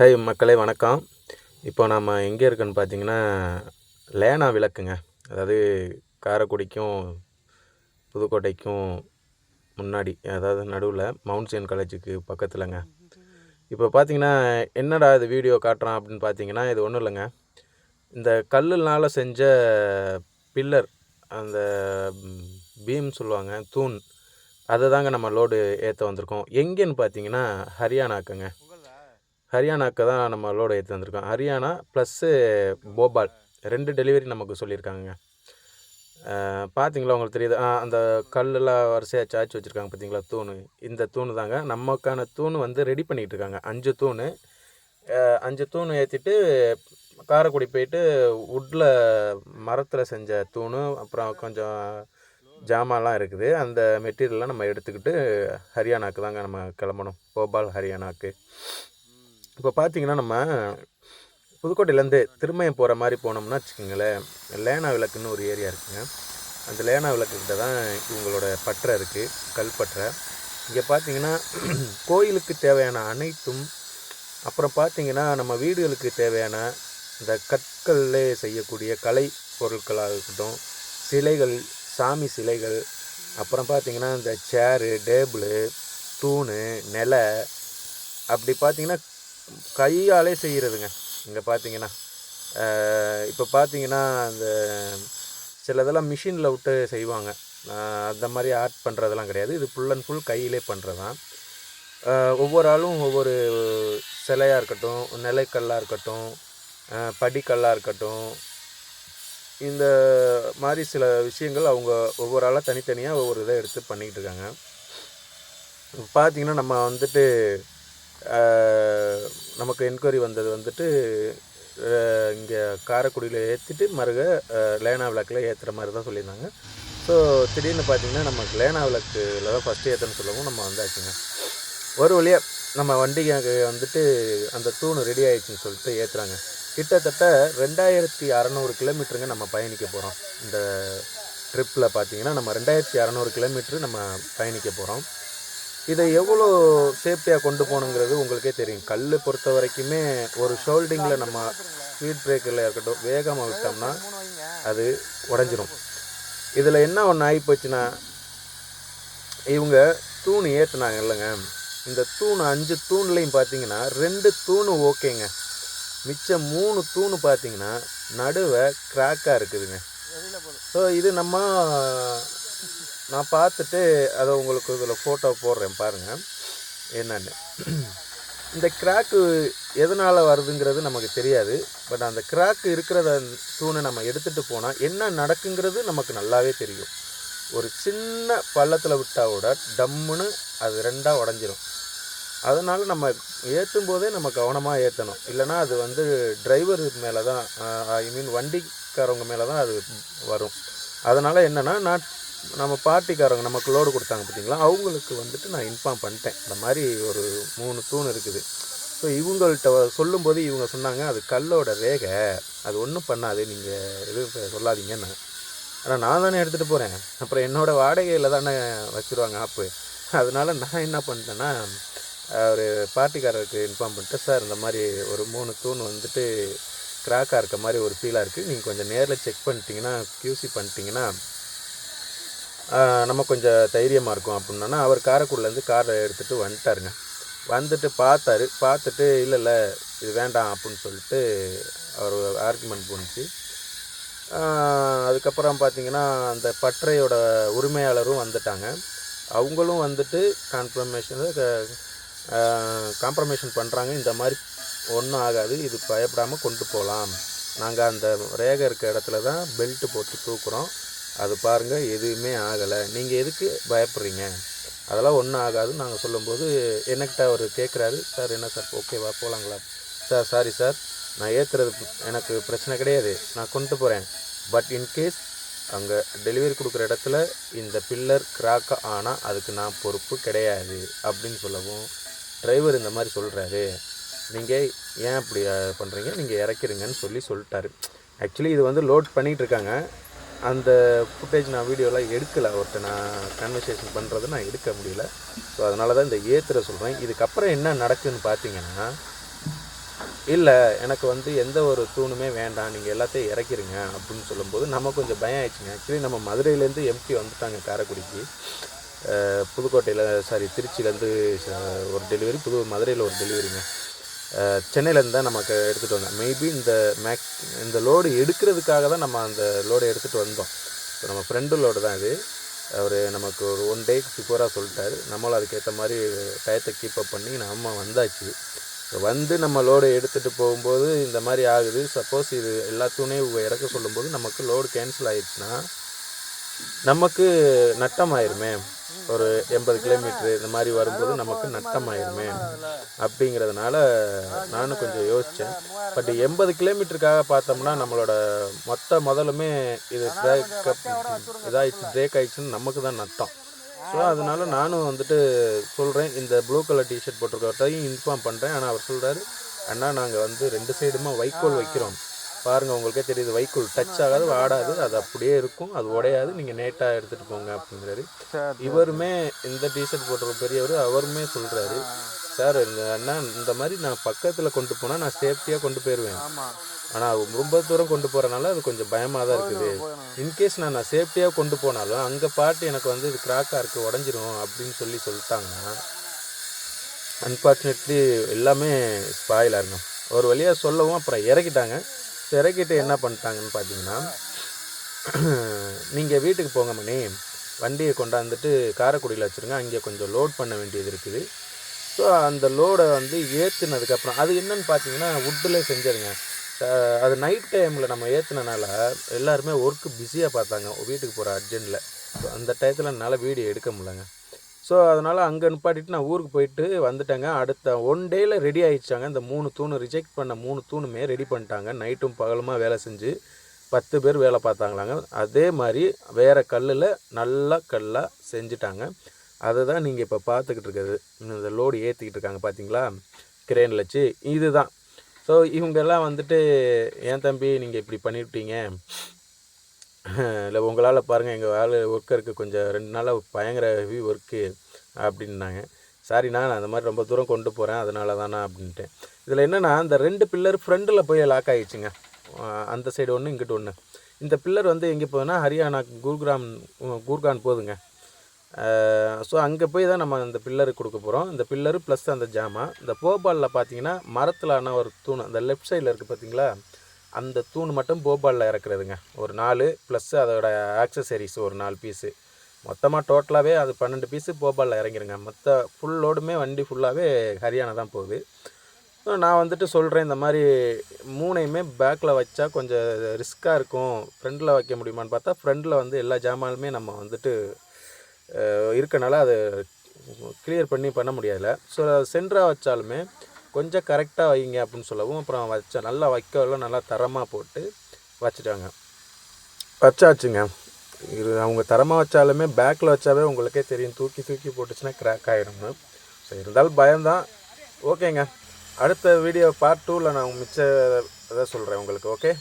Hi மக்களே வணக்கம். இப்போ நம்ம எங்கே இருக்கேன்னு பார்த்தீங்கன்னா லேனா விளக்குங்க. அதாவது காரைக்குடிக்கும் புதுக்கோட்டைக்கும் முன்னாடி அதாவது நடுவில் மவுண்ட்சியன் காலேஜுக்கு பக்கத்தில்ங்க. இப்போ பார்த்தீங்கன்னா என்னடா இது வீடியோ காட்டுறான் அப்படின்னு பார்த்தீங்கன்னா இது ஒன்றும் இல்லைங்க. இந்த கல்லுனால் செஞ்ச பில்லர் அந்த பீம் சொல்லுவாங்க தூண் அதை தாங்க நம்ம லோடு ஏற்ற வந்திருக்கோம். எங்கேன்னு பார்த்தீங்கன்னா ஹரியானாக்குங்க. ஹரியானாக்கு தான் நம்ம லோடு ஏற்றி வந்திருக்கோம் ஹரியானா ப்ளஸ்ஸு போபால் ரெண்டு டெலிவரி நமக்கு சொல்லியிருக்காங்க பார்த்தீங்களா உங்களுக்கு தெரியுது? அந்த கல்லெல்லாம் வரிசையாக சாய்ச்சி வச்சுருக்காங்க பார்த்தீங்களா தூண். இந்த தூண் தாங்க. நமக்கான தூண் வந்து ரெடி பண்ணிகிட்டு இருக்காங்க. அஞ்சு தூண். அஞ்சு தூண் ஏற்றிட்டு காரைக்குடி போயிட்டு வுட்டில் மரத்தில் செஞ்ச தூண் அப்புறம் கொஞ்சம் ஜாமான்லாம் இருக்குது. அந்த மெட்டீரியல்லாம் நம்ம எடுத்துக்கிட்டு ஹரியானாக்கு தாங்க நம்ம கிளம்பணும். போபால் ஹரியானாக்கு. இப்போ பார்த்தீங்கன்னா நம்ம புதுக்கோட்டையிலேருந்து திருமயம் போகிற மாதிரி போனோம்னா வச்சுக்கோங்களேன் லேனா விளக்குன்னு ஒரு ஏரியா இருக்குங்க. அந்த லேனா விளக்குக்கிட்ட தான் இவங்களோட பற்றை இருக்குது கல் பற்றை. இங்கே பார்த்தீங்கன்னா கோயிலுக்கு தேவையான அனைத்தும் அப்புறம் பார்த்தீங்கன்னா நம்ம வீடுகளுக்கு தேவையான இந்த கற்களில் செய்யக்கூடிய கலை பொருட்களாக இருக்கட்டும் சிலைகள் சாமி சிலைகள் அப்புறம் பார்த்தீங்கன்னா இந்த சேரு டேபிளு தூண் நிலை அப்படி பார்த்தீங்கன்னா கையாலே செய்கிறதுங்க இங்கே பார்த்தீங்கன்னா இப்போ பார்த்தீங்கன்னா அந்த சிலதெல்லாம் மிஷினில் விட்டு செய்வாங்க. அந்த மாதிரி ஆர்ட் பண்ணுறதெல்லாம் கிடையாது. இது ஃபுல் அண்ட் ஃபுல் கையிலே பண்ணுறது தான் ஒவ்வொரு ஆளும் ஒவ்வொரு சிலையாக இருக்கட்டும் நிலைக்கல்லாக இருக்கட்டும் படிக்கல்லாக இருக்கட்டும் இந்த மாதிரி சில விஷயங்கள் அவங்க ஒவ்வொரு ஆளாக தனித்தனியாக ஒவ்வொரு இதை எடுத்து பண்ணிக்கிட்டு இருக்காங்க. பார்த்திங்கன்னா நம்ம வந்துட்டு நமக்கு என்கொயரி வந்தது வந்துட்டு இங்கே காரைக்குடியில் ஏற்றிட்டு மறுக லேனா விளக்கில் ஏற்றுற மாதிரி தான் சொல்லியிருந்தாங்க. ஸோ திடீர்னு பார்த்தீங்கன்னா நமக்கு லேனா விளக்கில் தான் ஃபஸ்ட்டு ஏற்றுன்னு சொல்லவும் நம்ம வந்தாச்சுங்க. ஒரு வழியாக நம்ம வண்டிக்கு வந்துட்டு அந்த தூணு ரெடி ஆகிடுச்சின்னு சொல்லிட்டு ஏற்றுறாங்க கிட்டத்தட்ட ரெண்டாயிரத்தி அறநூறு கிலோமீட்டருங்க நம்ம பயணிக்க போகிறோம் இந்த ட்ரிப்பில் பார்த்தீங்கன்னா நம்ம ரெண்டாயிரத்தி அறநூறு கிலோமீட்ரு நம்ம பயணிக்க போகிறோம் இதை எவ்வளோ சேஃப்டியாக கொண்டு போகணுங்கிறது உங்களுக்கே தெரியும். கல் பொறுத்த வரைக்குமே ஒரு ஷோல்டிங்கில் நம்ம ஸ்பீட் பிரேக்கரில் இருக்கட்டும் வேகமாக விட்டோம்னா அது உடஞ்சிரும். இதில் என்ன ஒன்று ஆகி போச்சுன்னா இவங்க தூண் ஏற்றுனாங்க இல்லைங்க. இந்த தூண் அஞ்சு தூண்லையும் பார்த்தீங்கன்னா ரெண்டு தூணு ஓகேங்க. மிச்சம் மூணு தூணு பார்த்தீங்கன்னா நடுவை கிராக்காக இருக்குதுங்க. ஸோ இது நம்ம நான் பார்த்துட்டு அதை உங்களுக்கு இதில் ஃபோட்டோ போடுறேன் பாருங்கள் என்னென்னு. இந்த கிராக்கு எதனால் வருதுங்கிறது நமக்கு தெரியாது. பட் அந்த கிராக்கு இருக்கிறத தூணை நம்ம எடுத்துகிட்டு போனால் என்ன நடக்குங்கிறது நமக்கு நல்லாவே தெரியும். ஒரு சின்ன பள்ளத்தில் விட்டால் கூட டம்முன்னு அது ரெண்டாக உடஞ்சிரும். அதனால் நம்ம ஏற்றும் போதே நம்ம கவனமாக ஏற்றணும் இல்லைனா அது வந்து டிரைவர் மேலே தான் ஐ மீன் வண்டிக்காரவங்க மேலே தான் அது வரும். அதனால் என்னென்னா நான் நம்ம பார்ட்டிக்காரங்க நமக்கு லோடு கொடுத்தாங்க பார்த்தீங்களா? அவங்களுக்கு வந்துட்டு நான் இன்ஃபார்ம் பண்ணிட்டேன். இந்த மாதிரி ஒரு மூணு தூண் இருக்குது. ஸோ இவங்கள்ட்ட சொல்லும்போது இவங்க சொன்னாங்க அது கல்லோட ரேகை. அது ஒன்றும் பண்ணாது. நீங்கள் எதுவும் சொல்லாதீங்கன்னு. ஆனால் நான் தானே எடுத்துகிட்டு போகிறேன் அப்புறம் என்னோடய வாடகையில் தானே வச்சுருவாங்க ஆப்பு. அதனால் நான் என்ன பண்ணிட்டேன்னா ஒரு பார்ட்டிக்காரருக்கு இன்ஃபார்ம் பண்ணிட்டு சார் இந்த மாதிரி ஒரு மூணு தூண் வந்துட்டு கிராக்காக இருக்க மாதிரி ஒரு ஃபீலாக இருக்குது நீங்கள் கொஞ்சம் நேரில் செக் பண்ணிட்டீங்கன்னா க்யூசி பண்ணிட்டீங்கன்னா நம்ம கொஞ்சம் தைரியமாக இருக்கும் அப்படின்னா அவர் காரைக்குடிலேருந்து காரை எடுத்துகிட்டு வந்துட்டாருங்க. வந்துட்டு பார்த்தாரு. பார்த்துட்டு இல்லை இல்லை இது வேண்டாம் அப்படின்னு சொல்லிட்டு அவர் ஆர்குமெண்ட் பண்ணிச்சு அதுக்கப்புறம் பார்த்திங்கன்னா அந்த பற்றையோட உரிமையாளரும் வந்துட்டாங்க. அவங்களும் வந்துட்டு கான்ஃபர்மேஷன் காம்ப்ரமேஷன் பண்ணுறாங்க இந்த மாதிரி ஒன்றும் ஆகாது. இது பயப்படாமல் கொண்டு போகலாம் நாங்கள் அந்த ரேகை இருக்க இடத்துல தான் பெல்ட்டு போட்டு தூக்குறோம். அது பாருங்கள் எதுவுமே ஆகலை. நீங்கள் எதுக்கு பயப்படுறீங்க? அதெல்லாம் ஒன்றும் ஆகாதுன்னு நாங்கள் சொல்லும்போது என்னக்கிட்ட அவர் கேட்குறாரு சார் என்ன சார்? ஓகேவா போகலாங்களா சார் சாரி சார். நான் ஏற்றுறது எனக்கு பிரச்சனை கிடையாது. நான் கொண்டு போகிறேன் பட் இன்கேஸ் அங்கே டெலிவரி கொடுக்குற இடத்துல இந்த பில்லர் கிராக் ஆனால் அதுக்கு நான் பொறுப்பு கிடையாது. அப்படின்னு சொல்லவும் டிரைவர் இந்த மாதிரி சொல்கிறாரு நீங்கள் ஏன் அப்படி பண்ணுறீங்க நீங்கள் இறக்கிருங்கன்னு சொல்லி சொல்லிட்டாரு. ஆக்சுவலி இது வந்து லோட் பண்ணிகிட்டு இருக்காங்க. அந்த ஃபுட்டேஜ் நான் வீடியோலாம் எடுக்கலை. அவர்கிட்ட நான் கன்வர்சேஷன் பண்ணுறது நான் எடுக்க முடியல. ஸோ அதனால தான் இந்த ஏத்துற சொல்கிறேன் இதுக்கப்புறம் என்ன நடக்குதுன்னு பார்த்தீங்கன்னா இல்லை எனக்கு வந்து எந்த ஒரு தூணுமே வேண்டாம். நீங்கள் எல்லாத்தையும் இறக்கிருங்க அப்படின்னு சொல்லும்போது நம்ம கொஞ்சம் பயம் ஆயிடுச்சுங்க. ஆக்சுவலி நம்ம மதுரையிலேருந்து எம்பி வந்துட்டாங்க காரைக்குடிக்கு. புதுக்கோட்டையில் சாரி திருச்சியிலேருந்து ஒரு டெலிவரி புது மதுரையில் ஒரு டெலிவரிங்க சென்னையிலேருந்து தான் நமக்கு எடுத்துகிட்டு வந்தோம். மேபி இந்த மேக் இந்த லோடு எடுக்கிறதுக்காக தான் நம்ம அந்த லோடு எடுத்துகிட்டு வந்தோம். இப்போ நம்ம ஃப்ரெண்டு லோடு தான் இது அவர் நமக்கு ஒரு ஒன் டேக்கு பிஃபோராக சொல்லிட்டாரு. நம்மளும் அதுக்கேற்ற மாதிரி டயத்தை கீப் அப் பண்ணி நம்ம வந்தாச்சு. இப்போ வந்து நம்ம லோடு எடுத்துகிட்டு போகும்போது இந்த மாதிரி ஆகுது. சப்போஸ் இது எல்லா துணையும் இறக்க சொல்லும்போது நமக்கு லோடு கேன்சல் ஆயிடுச்சுன்னா நமக்கு நட்டமாயிருமே. ஒரு எண்பது கிலோமீட்ரு இந்த மாதிரி வரும்போது நமக்கு நட்டம் ஆயிருமே அப்படிங்கிறதுனால நானும் கொஞ்சம் யோசித்தேன் பட் எண்பது கிலோமீட்டருக்காக பார்த்தோம்னா நம்மளோட மொத்த முதலுமே இது பிரேக்கப் இதாகிடுச்சு பிரேக் ஆகிடுச்சுன்னு நமக்கு தான் நட்டம். ஸோ அதனால நானும் வந்துட்டு சொல்கிறேன் இந்த ப்ளூ கலர் டிஷர்ட் போட்டிருக்கவர்கிட்டையும் இன்ஃபார்ம் பண்ணுறேன் ஆனால் அவர் சொல்கிறாரு அண்ணா நாங்கள் வந்து ரெண்டு சைடுமா வைக்கோல் வைக்கிறோம். பாருங்கள் உங்களுக்கே தெரியுது வைக்கோல் டச் ஆகாது வாடாது அது அப்படியே இருக்கும் அது உடையாது நீங்கள் நேட்டாக எடுத்துகிட்டு போங்க அப்படிங்கிறாரு. இவருமே இந்த டிஷர்ட் போட்டிருக்க பெரியவர் அவருமே சொல்கிறாரு சார் அண்ணா இந்த மாதிரி நான் பக்கத்தில் கொண்டு போனால் நான் சேஃப்டியாக கொண்டு போயிடுவேன் ஆனால் ரொம்ப தூரம் கொண்டு போகிறனால அது கொஞ்சம் பயமாக தான் இருக்குது. இன்கேஸ் நான் நான் சேஃப்டியாக கொண்டு போனாலும் அங்கே பாட்டு எனக்கு வந்து இது கிராக்காக இருக்குது உடஞ்சிரும் அப்படின்னு சொல்லி சொல்லிட்டாங்கன்னா அன்ஃபார்ச்சுனேட்லி எல்லாமே ஸ்பாயில் ஆகணும் ஒரு வழியாக சொல்லவும் அப்புறம் இறக்கிட்டாங்க. So, என்ன பண்ணிட்டாங்கன்னு பார்த்தீங்கன்னா நீங்கள் வீட்டுக்கு போங்க மணி. வண்டியை கொண்டாந்துட்டு காரைக்குடியில் வச்சுருங்க. அங்கே கொஞ்சம் லோட் பண்ண வேண்டியது இருக்குது. ஸோ அந்த லோடை வந்து ஏற்றுனதுக்கப்புறம் அது என்னன்னு பார்த்தீங்கன்னா வுட்டில் செஞ்சிருங்க அது நைட் டைமில் நம்ம ஏற்றுனனால எல்லாருமே ஒர்க்கு பிஸியாக பார்த்தாங்க. வீட்டுக்கு போகிற அர்ஜென்ட்டில் ஸோ அந்த டயத்தில் என்னால் வீடியோ எடுக்க முடியலங்க. ஸோ அதனால் அங்கே நிப்பாட்டிட்டு நான் ஊருக்கு போயிட்டு வந்துட்டேங்க. அடுத்த ஒன் டேயில் ரெடி ஆகிடுச்சாங்க இந்த மூணு தூணு ரிஜெக்ட் பண்ண மூணு தூணுமே ரெடி பண்ணிட்டாங்க. நைட்டும் பகலுமாக வேலை செஞ்சு பத்து பேர் வேலை பார்த்தாங்களாங்க. அதே மாதிரி வேறு கல்லில் நல்லா கல்லாக செஞ்சுட்டாங்க. அதை தான் நீங்கள் இப்போ பார்த்துக்கிட்டு இருக்கிறது. இந்த லோடு ஏற்றிக்கிட்டு இருக்காங்க பார்த்தீங்களா கிரேனில் வச்சு. இதுதான். ஸோ இவங்கெல்லாம் வந்துட்டு ஏன் தம்பி நீங்கள் இப்படி பண்ணிவிட்டீங்க? இல்லை உங்களால் பாருங்கள் எங்கள் ஆள் ஒர்க்கருக்கு கொஞ்சம் ரெண்டு நாளாக பயங்கர ஹெவி ஒர்க்கு அப்படின்னாங்க. சாரிண்ணா நான் அந்த மாதிரி ரொம்ப தூரம் கொண்டு போகிறேன் அதனால தானா அப்படின்ட்டேன். இதில் என்னென்னா இந்த ரெண்டு பில்லர் ஃப்ரண்டில் போய் லாக் ஆகிடுச்சுங்க அந்த சைடு ஒன்று இங்கிட்டு ஒன்று இந்த பில்லர் வந்து எங்கே போகுதுன்னா ஹரியானா குர்கிராம் குர்கான் போகுதுங்க. ஸோ அங்கே போய் தான் நம்ம அந்த பில்லரு கொடுக்க போகிறோம் இந்த பில்லரு ப்ளஸ் அந்த ஜாமா. இந்த போபாலில் பார்த்தீங்கன்னா மரத்தில் ஆனால் ஒரு தூண் அந்த லெஃப்ட் சைடில் இருக்குது பார்த்தீங்களா? அந்த தூண் மட்டும் போபாலில் இறக்குறதுங்க. ஒரு நாலு ப்ளஸ் அதோட ஆக்சசரிஸ் ஒரு நாலு பீஸு மொத்தமாக டோட்டலாகவே அது பன்னெண்டு பீஸு போபாலில் இறங்கிருங்க. மொத்த ஃபுல் லோடுமே வண்டி ஃபுல்லாகவே ஹரியானா தான் போகுது. நான் வந்துட்டு சொல்கிறேன் இந்த மாதிரி மூணையுமே பேக்கில் வச்சா கொஞ்சம் ரிஸ்க்காக இருக்கும். ஃப்ரண்டில் வைக்க முடியுமான்னு பார்த்தா ஃப்ரண்டில் வந்து எல்லா ஜாமானுமே நம்ம வந்துட்டு இருக்கனால அதை கிளியர் பண்ணி பண்ண முடியல. ஸோ சென்டராக வச்சாலுமே கொஞ்சம் கரெக்டாக வைங்க அப்படின்னு சொல்லவும் அப்புறம் வச்ச நல்லா வைக்கல நல்லா தரமாக போட்டு வச்சுட்டாங்க. வச்சாச்சுங்க. இது அவங்க தரமாக வச்சாலுமே பேக்கில் வச்சாவே உங்களுக்கே தெரியும். தூக்கி தூக்கி போட்டுச்சுன்னா கிராக் ஆகிடும்னு ஸோ இருந்தாலும் பயம்தான். ஓகேங்க அடுத்த வீடியோ பார்ட் டூவில் நான் மிச்ச இதை சொல்கிறேன் உங்களுக்கு ஓகே